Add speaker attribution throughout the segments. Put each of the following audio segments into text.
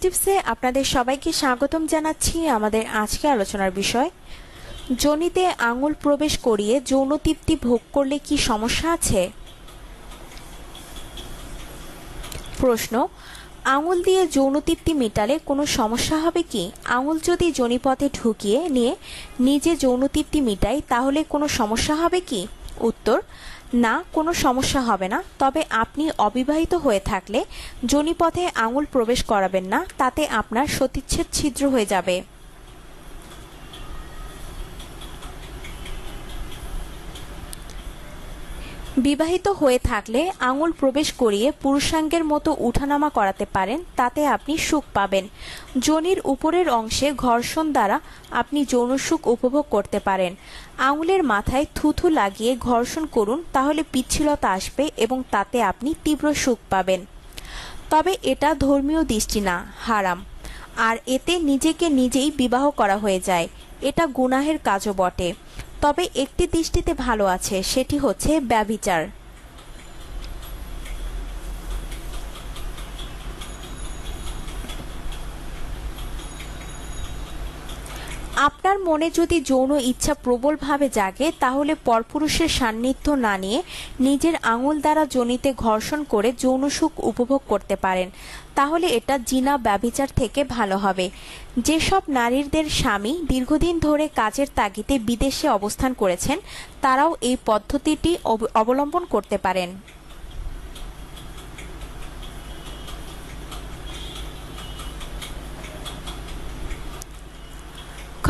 Speaker 1: টিপসে আপনাদের সবাইকে স্বাগতম জানাচ্ছি আমাদের আজকে আলোচনার বিষয়। যোনিতে আঙুল প্রবেশ করিয়ে যৌন তৃপ্তি ভোগ করলে কি সমস্যা আছে? প্রশ্ন, আঙুল দিয়ে যৌন তৃপ্তি মেটালে কোনো সমস্যা হবে কি? আঙুল যদি যোনিপথে ঢুকিয়ে নিয়ে নিজে যৌন তৃপ্তি মিটাই তাহলে কোনো সমস্যা হবে কি? উত্তর না, কোনো সমস্যা হবে না। তবে আপনি অবিবাহিত হয়ে থাকলে যোনিপথে আঙুল প্রবেশ করাবেন না, তাতে আপনার সতীচ্ছেদ ছিদ্র হয়ে যাবে। বিবাহিত হয়ে থাকলে আঙুল প্রবেশ করিয়ে পুরুষাঙ্গের মতো উঠানামা করাতে পারেন, তাতে আপনি সুখ পাবেন। যোনির উপরের অংশে ঘর্ষণ দ্বারা আপনি যৌন সুখ উপভোগ করতে পারেন। আঙুলের মাথায় থুথু লাগিয়ে ঘর্ষণ করুন, তাহলে পিচ্ছিলতা আসবে এবং তাতে আপনি তীব্র সুখ পাবেন। তবে এটা ধর্মীয় দৃষ্টি না, হারাম। আর এতে নিজেকে নিজেই বিবাহ করা হয়ে যায়। এটা গুনাহের কাজও বটে। তবে একটি দৃষ্টিতে ভালো আছে সেটি হচ্ছে ব্যভিচার আপনার মনে যদি যৌন ইচ্ছা প্রবলভাবে জাগে, তাহলে পরপুরুষের সান্নিধ্য না নিয়ে নিজের আঙুল দ্বারা জনিতে ঘর্ষণ করে যৌন সুখ উপভোগ করতে পারেন। তাহলে এটা জিনা ব্যভিচার থেকে ভালো হবে। যেসব নারীদের স্বামী দীর্ঘদিন ধরে কাজের তাগিদে বিদেশে অবস্থান করেছেন, তারাও এই পদ্ধতিটি অব- অবলম্বন করতে পারেন।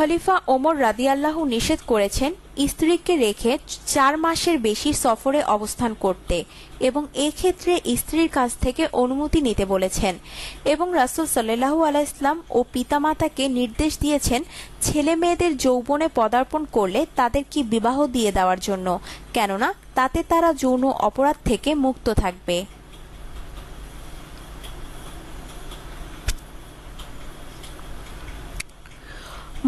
Speaker 1: খলিফা ওমর রাদিয়াল্লাহু নিষেধ করেছেন স্ত্রীকে রেখে চার মাসের বেশি সফরে অবস্থান করতে এবং এক্ষেত্রে স্ত্রীর কাছ থেকে অনুমতি নিতে বলেছেন এবং রাসুল সাল্লাহু আলাইসলাম ও পিতামাতাকে নির্দেশ দিয়েছেন ছেলে মেয়েদের যৌবনে পদার্পণ করলে তাদের কি বিবাহ দিয়ে দেওয়ার জন্য। কেননা তাতে তারা যৌন অপরাধ থেকে মুক্ত থাকবে।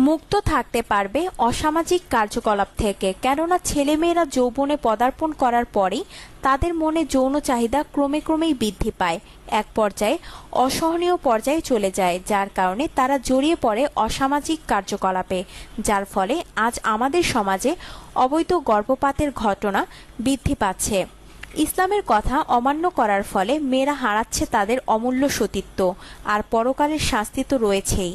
Speaker 1: মুক্ত থাকতে পারবে অসামাজিক কার্যকলাপ থেকে। কেননা ছেলেমেয়েরা যৌবনে পদার্পণ করার পরেই তাদের মনে যৌন চাহিদা ক্রমে ক্রমেই বৃদ্ধি পায়। এক পর্যায়ে অসহনীয় পর্যায়ে চলে যায়, যার কারণে তারা জড়িয়ে পড়ে অসামাজিক কার্যকলাপে। যার ফলে আজ আমাদের সমাজে অবৈধ গর্ভপাতের ঘটনা বৃদ্ধি পাচ্ছে। ইসলামের কথা অমান্য করার ফলে মেয়েরা হারাচ্ছে তাদের অমূল্য সতীত্ব, আর পরকালের শাস্তি তো রয়েছেই।